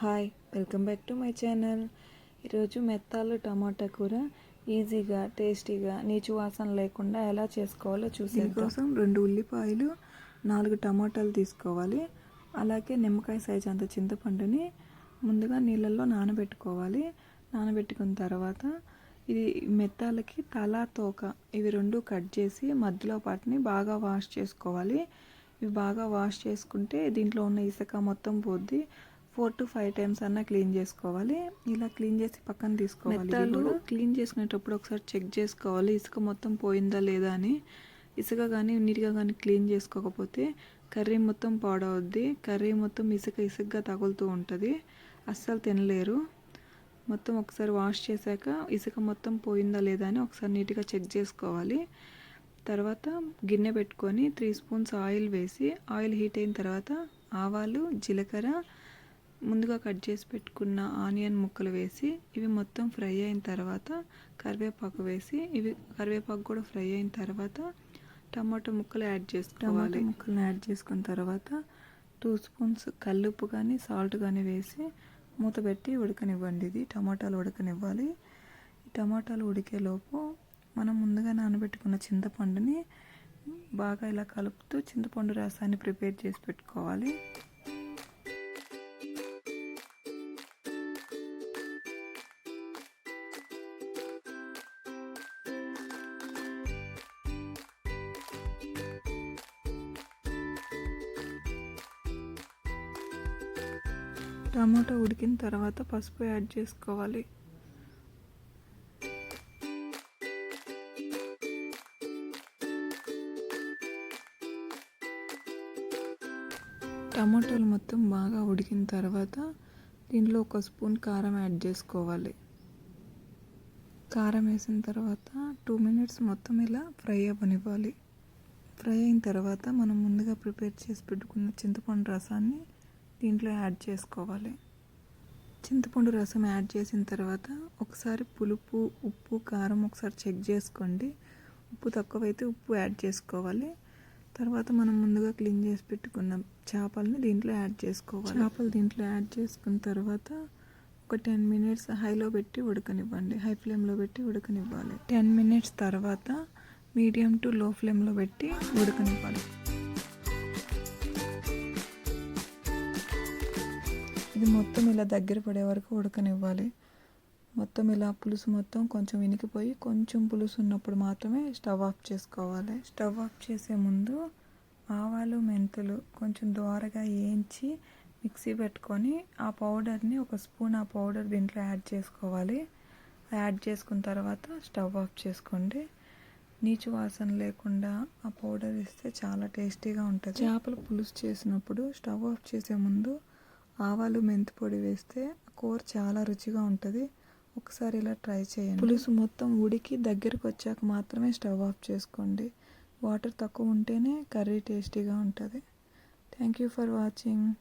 Hi welcome back to my channel ఈరోజు మెత్తాలు టమాటా కూర ఈజీగా టేస్టీగా నీచు వాసన లేకుండా ఎలా చేసుకోవాలో చూసే కోసం రెండు ఉల్లిపాయలు నాలుగు టమాటాలు తీసుకోవాలి. అలాగే నిమ్మకాయ సైజ్ అంత చింతపండుని ముందుగా నీళ్ళల్లో నానబెట్టుకోవాలి. నానబెట్టుకున్న తర్వాత ఇది మెత్తాలకి తల తోక ఇవి రెండు కట్ చేసి మధ్యలో పాటిని బాగా వాష్ చేసుకోవాలి. ఇవి బాగా వాష్ చేసుకుంటే దీంట్లో ఉన్న ఇసుక మొత్తం పోద్ది. ఫోర్ టు ఫైవ్ టైమ్స్ అన్న క్లీన్ చేసుకోవాలి. ఇలా క్లీన్ చేసి పక్కన తీసుకోవాలి. మెత్తాలు. క్లీన్ చేసుకునేటప్పుడు ఒకసారి చెక్ చేసుకోవాలి. ఇసుక మొత్తం పోయిందా లేదా అని. ఇసుక కానీ నీట్గా కానీ క్లీన్ చేసుకోకపోతే కర్రీ మొత్తం పాడవద్ది. కర్రీ మొత్తం ఇసుక ఇసుకగా తగులుతూ ఉంటుంది. అస్సలు తినలేరు. మొత్తం ఒకసారి వాష్ చేశాక ఇసుక మొత్తం పోయిందా లేదా అని ఒకసారి నీట్గా చెక్ చేసుకోవాలి. తర్వాత గిన్నె పెట్టుకొని త్రీ స్పూన్స్ ఆయిల్ వేసి ఆయిల్ హీట్ అయిన తర్వాత ఆవాలు జీలకర్ర ముందుగా కట్ చేసి పెట్టుకున్న ఆనియన్ ముక్కలు వేసి ఇవి మొత్తం ఫ్రై అయిన తర్వాత కరివేపాకు వేసి ఇవి కరివేపాకు కూడా ఫ్రై అయిన తర్వాత టమాటో ముక్కలు యాడ్ చేసుకోవాలి. ముక్కలను యాడ్ చేసుకున్న తర్వాత టూ స్పూన్స్ కల్లుప్పు కానీ సాల్ట్ కానీ వేసి మూత పెట్టి ఉడకనివ్వండి. ఇది టమాటాలు ఉడకనివ్వాలి. ఈ టమాటాలు ఉడికేలోపు మనం ముందుగా నానబెట్టుకున్న చింతపండుని బాగా ఇలా కలుపుతూ చింతపండు రసాన్ని ప్రిపేర్ చేసి పెట్టుకోవాలి. టమాటా ఉడికిన తర్వాత పసుపు యాడ్ చేసుకోవాలి. టమాటాలు మొత్తం బాగా ఉడికిన తర్వాత దీంట్లో ఒక స్పూన్ కారం యాడ్ చేసుకోవాలి. కారం వేసిన తర్వాత టూ మినిట్స్ మొత్తం ఇలా ఫ్రై అవ్వనివ్వాలి. ఫ్రై అయిన తర్వాత మనం ముందుగా ప్రిపేర్ చేసి పెట్టుకున్న చింతపండు రసాన్ని దీంట్లో యాడ్ చేసుకోవాలి. చింతపండు రసం యాడ్ చేసిన తర్వాత ఒకసారి పులుపు ఉప్పు కారం ఒకసారి చెక్ చేసుకోండి. ఉప్పు తక్కువైతే ఉప్పు యాడ్ చేసుకోవాలి. తర్వాత మనం ముందుగా క్లీన్ చేసి పెట్టుకున్న చేపల్ని దీంట్లో యాడ్ చేసుకోవాలి. చేపలు దీంట్లో యాడ్ చేసుకున్న తర్వాత ఒక టెన్ మినిట్స్ హైలో పెట్టి ఉడకనివ్వండి. హై ఫ్లేమ్లో పెట్టి ఉడకనివ్వాలి. టెన్ మినిట్స్ తర్వాత మీడియం టు లో ఫ్లేమ్లో పెట్టి ఉడకనివ్వాలి. ఇది మొత్తం ఇలా దగ్గర పడే వరకు ఉడకనివ్వాలి. మొత్తం ఇలా పులుసు మొత్తం కొంచెం ఇనికిపోయి కొంచెం పులుసు ఉన్నప్పుడు మాత్రమే స్టవ్ ఆఫ్ చేసుకోవాలి. స్టవ్ ఆఫ్ చేసే ముందు ఆవాలు మెంతులు కొంచెం ద్వారగా వేయించి మిక్సీ పెట్టుకొని ఆ పౌడర్ని ఒక స్పూన్ ఆ పౌడర్ దీంట్లో యాడ్ చేసుకోవాలి. యాడ్ చేసుకున్న తర్వాత స్టవ్ ఆఫ్ చేసుకోండి. నీచు వాసన లేకుండా ఆ పౌడర్ ఇస్తే చాలా టేస్టీగా ఉంటుంది. చేపల పులుసు చేసినప్పుడు స్టవ్ ఆఫ్ చేసే ముందు ఆవాలు మెంతి పొడి వేస్తే కూర చాలా రుచిగా ఉంటుంది. ఒకసారి ఇలా ట్రై చేయండి. పులుసు మొత్తం ఉడికి దగ్గరకు వచ్చాక మాత్రమే స్టవ్ ఆఫ్ చేసుకోండి. వాటర్ తక్కువ ఉంటేనే కర్రీ టేస్టీగా ఉంటుంది. Thank you for watching.